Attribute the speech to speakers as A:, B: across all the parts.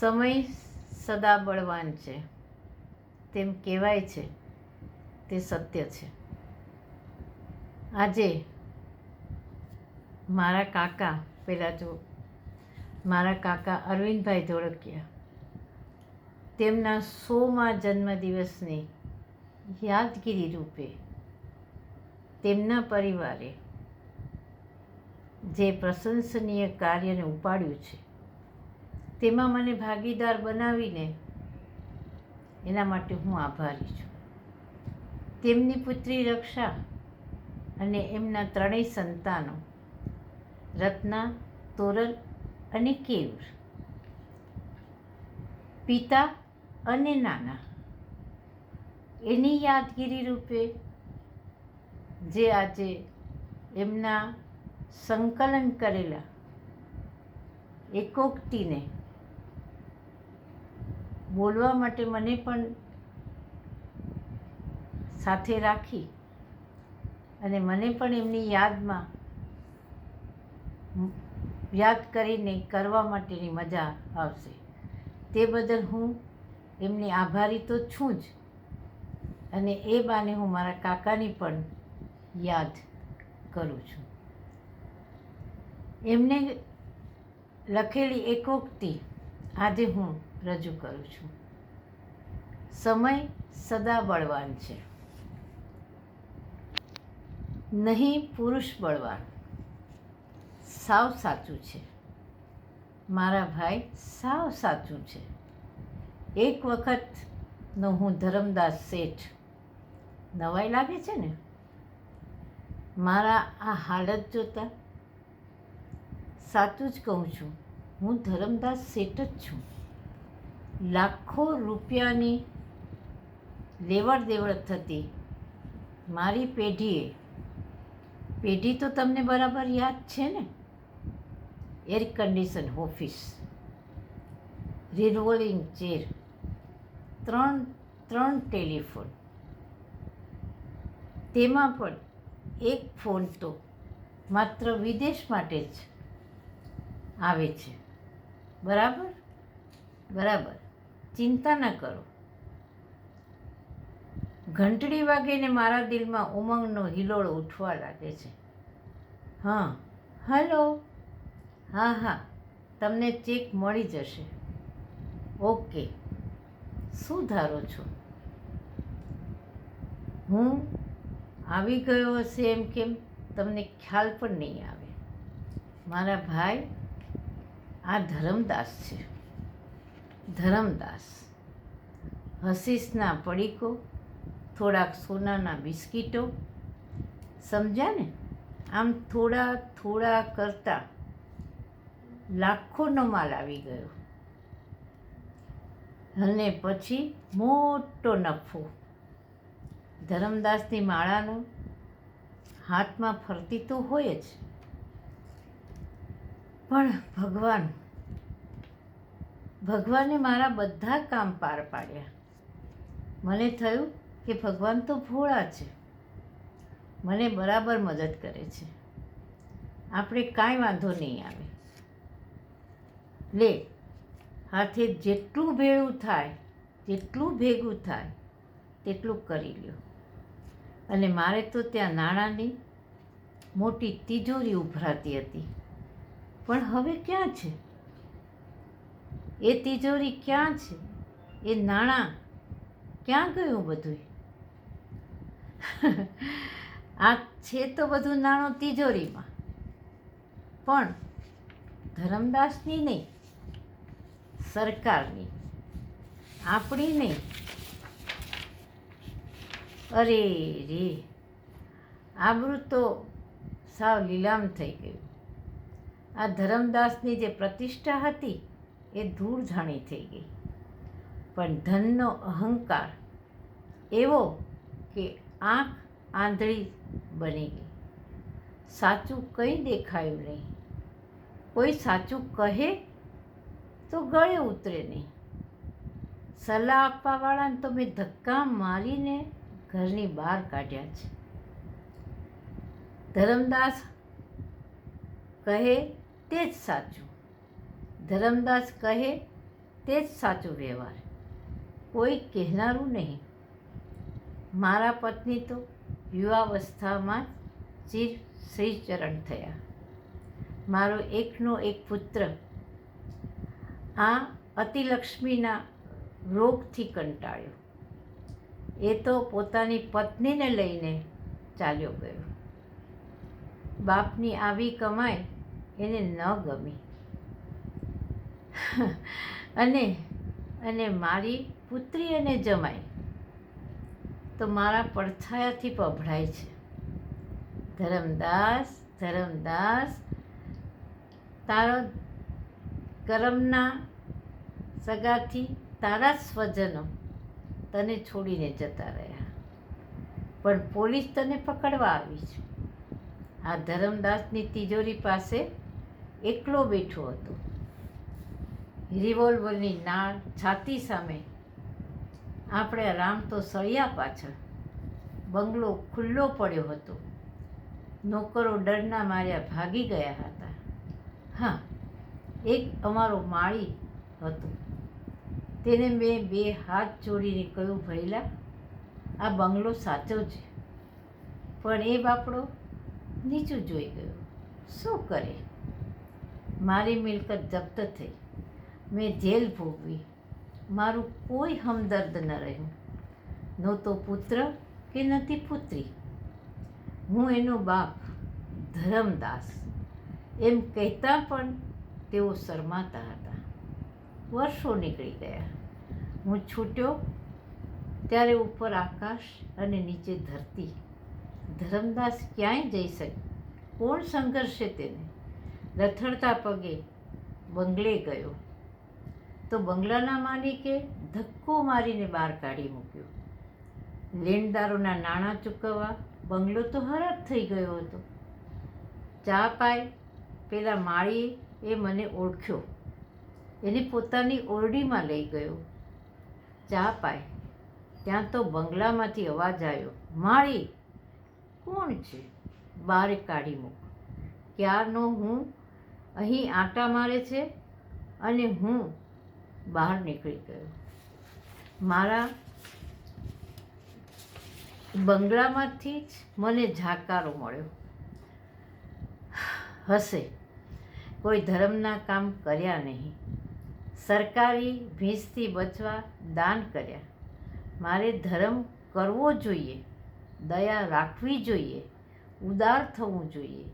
A: સમય સદા બળવાન છે. તેમ કહેવાય છે. તે સત્ય છે. આજે મારા કાકા પહેલાં જો મારા કાકા અરવિંદભાઈ ધોળકિયા તેમના સોમાં જન્મદિવસની યાદગીરી રૂપે તેમના પરિવારે જે પ્રશંસનીય કાર્યને ઉપાડ્યું છે. તેમાં મને ભાગીદાર બનાવીને એના માટે હું આભારી છું. તેમની પુત્રી રક્ષા અને એમના ત્રણેય સંતાનો, રત્ના, તોરલ અને કેયુર પિતા અને નાના, એની યાદગીરી રૂપે જે આજે એમના સંકલન કરેલા એકોક્તિને બોલવા માટે મને પણ સાથે રાખી અને મને પણ એમની યાદમાં યાદ કરીને કરવા માટેની મજા આવશે. તે બદલ હું એમની આભારી તો છું જ અને એ બાને હું મારા કાકાની પણ યાદ કરું છું. એમને લખેલી એકોક્તિ આજે હું રજૂ કરું છું. સમય સદા બળવાન છે. નહીં પુરુષ બળવાન. સાવ સાચું છે. મારા ભાઈ સાવ સાચું છે. એક વખતનો હું ધરમદાસ શેઠ. નવાઈ લાગે છે ને? મારા આ હાલત જોતા સાચું જ કહું છું, હું ધરમદાસ શેઠ જ છું. લાખો રૂપિયાની લેવડ દેવડ થતી મારી પેઢીએ, પેઢી તો તમને બરાબર યાદ છે ને? Air condition office revolving chair ત્રણ ત્રણ ટેલિફોન તેમાં પણ એક ફોન તો માત્ર વિદેશ માટે જ. આવે છે. બરાબર? બરાબર. ચિંતા ન કરો. ઘંટડી વાગીને મારા દિલમાં ઉમંગનો હિલોળો ઉઠવા લાગે છે. હા. હલો. હા હા. તમને ચેક મળી જશે. ઓકે. શું ધારો છો? હું આવી ગયો હશે એમ કેમ? તમને ખ્યાલ પણ નહીં આવે. મારા ભાઈ આ ધરમદાસ છે. ધરમદાસ. હસીસના પડીકો, થોડાક સોનાના બિસ્કીટો. સમજ્યા ને આમ થોડા થોડા કરતાં લાખોનો માલ આવી ગયો. અને પછી મોટો નફો. ધરમદાસની માળાનો હાથમાં ફરતી તો હોય જ. પણ ભગવાન, ભગવાને મારા બધા કામ પાર પાડ્યા. મને થયું કે ભગવાન તો ભોળા છે. મને બરાબર મદદ કરે છે. આપણે કાંઈ વાંધો નહીં આવે. લે, હાથે જેટલું ભેળું થાય, જેટલું ભેગું થાય, તેટલું કરી લ્યો. અને મારે તો ત્યાં નાણાંની મોટી તિજોરી ઉભરાતી હતી. પણ હવે ક્યાં છે? એ તિજોરી ક્યાં છે? એ નાણાં ક્યાં ગયું બધું? આ છે તો બધું નાણું તિજોરીમાં. પણ ધરમદાસની નહીં, સરકારની. આપણી નહીં. અરે રે, આબરૂ તો સાવ લીલામ થઈ ગયું. આ ધરમદાસની જે પ્રતિષ્ઠા હતી એ ધૂળ ઝાણી થઈ ગઈ. પણ ધનનો અહંકાર એવો કે આંખ આંધળી બની ગઈ. સાચું કંઈ દેખાયું નહીં. કોઈ સાચું કહે તો ગળે ઉતરે નહીં. સલાહ આપવાવાળાને તો મેં ધક્કા મારીને ઘરની બહાર કાઢ્યા છે. ધરમદાસ કહે તે જ સાચું. ધરમદાસ કહે તે જ સાચો વ્યવહાર. કોઈ કહેનારું નહીં. મારા પત્ની તો યુવાવસ્થામાં જ ચીર શ્રીચરણ થયા. મારો એકનો એક પુત્ર આ અતિલક્ષ્મીના રોગથી કંટાળ્યો. એ તો પોતાની પત્નીને લઈને ચાલ્યો ગયો. બાપની આવી કમાઈ એને ન ગમી. અને અને મારી પુત્રી અને જમાઈ. તો મારા પડછાયાથી પભળાય છે. ધરમદાસ ધરમદાસ, તારો કરમના સગાથી તારા સ્વજનો તને છોડીને જતા રહ્યા. પણ પોલીસ તને પકડવા આવી છે. આ ધરમદાસની તિજોરી પાસે એકલો બેઠો હતો. રિવોલ્વરની નાળ છાતી સામે આપણે રામ તો સળિયા પાછળ બંગલો ખુલ્લો પડ્યો હતો. નોકરો ડરના માર્યા ભાગી ગયા હતા. હા, એક અમારો માળી હતો. તેને મેં બે હાથ જોડીને કહ્યું ભયલા આ બંગલો સાચો છે. પણ એ બાપડો નીચું જોઈ ગયો. શું કરે? મારી મિલકત જપ્ત થઈ. મેં જેલ ભોગવી. મારું કોઈ હમદર્દ ન રહ્યું. નહોતો પુત્ર કે નથી પુત્રી. હું એનો બાપ, ધરમદાસ. એમ કહેતા પણ તેઓ શરમાતા હતા. વર્ષો નીકળી ગયા. હું છૂટ્યો ત્યારે ઉપર આકાશ અને નીચે ધરતી. ધરમદાસ ક્યાંય જઈ શકે, કોણ સંઘર્ષે તેને? રથડતા પગે બંગલે ગયો. તો બંગલાના માલિકે ધક્કો મારીને બહાર કાઢી મૂક્યો. લેણદારોના નાણાં ચૂકવવા બંગલો તો હરાબ થઈ ગયો હતો. ચા પાય પેલા માળીએ એ મને ઓળખ્યો. એને પોતાની ઓરડીમાં લઈ ગયો. ચા પાય ત્યાં તો બંગલામાંથી અવાજ આવ્યો, માળી, કોણ છે? બહાર કાઢી મૂક ક્યારનો હું અહીં આંટા મારે છે અને હું બહાર નીકળી ગયો. મારા બંગલામાંથી જ મને ઝાકારો મળ્યો. હશે. કોઈ ધર્મના કામ કર્યા નહીં. સરકારી ભીંસથી બચવા દાન કર્યા. મારે ધર્મ કરવો જોઈએ, દયા રાખવી જોઈએ, ઉદાર થવું જોઈએ.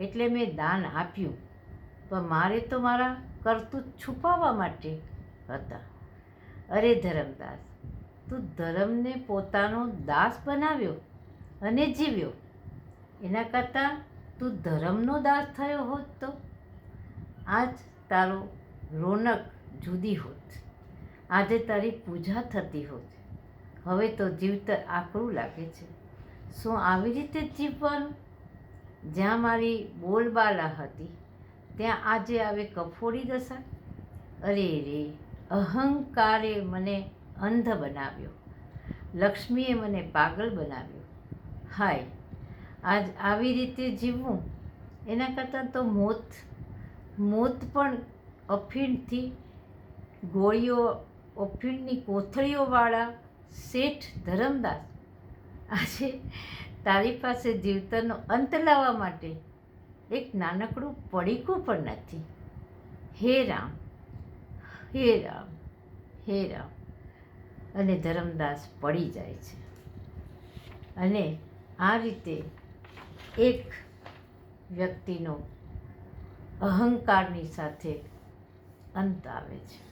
A: એટલે મેં દાન આપ્યું. પણ મારે તો મારા કરતૂત છુપાવવા માટે હતા. અરે ધરમદાસ, તું ધર્મને પોતાનો દાસ બનાવ્યો અને જીવ્યો. એના કરતાં તું ધર્મનો દાસ થયો હોત તો? આજ તારો રોનક જુદી હોત. આજે તારી પૂજા થતી હોત. હવે તો જીવતર આકરું લાગે છે. શું આવી રીતે જીવવાનું? જ્યાં મારી બોલબાલા હતી ત્યાં આજે આવે કફોડી દશા અરે રે, અહંકારે મને અંધ બનાવ્યો. લક્ષ્મીએ મને પાગલ બનાવ્યો. હાય, આજ આવી રીતે જીવવું? એના કરતાં તો મોત મોત પણ અફીણથી ગોળીઓ, અફીણની કોથળીઓવાળા શેઠ ધરમદાસ. આજે તારી પાસે જીવતરનો અંત લાવવા માટે એક નાનકડું પડીકું પણ નથી. હે રામ હે રામ હે રામ. અને ધરમદાસ પડી જાય છે. અને આ રીતે એક વ્યક્તિનો અહંકારની સાથે અંત આવે છે.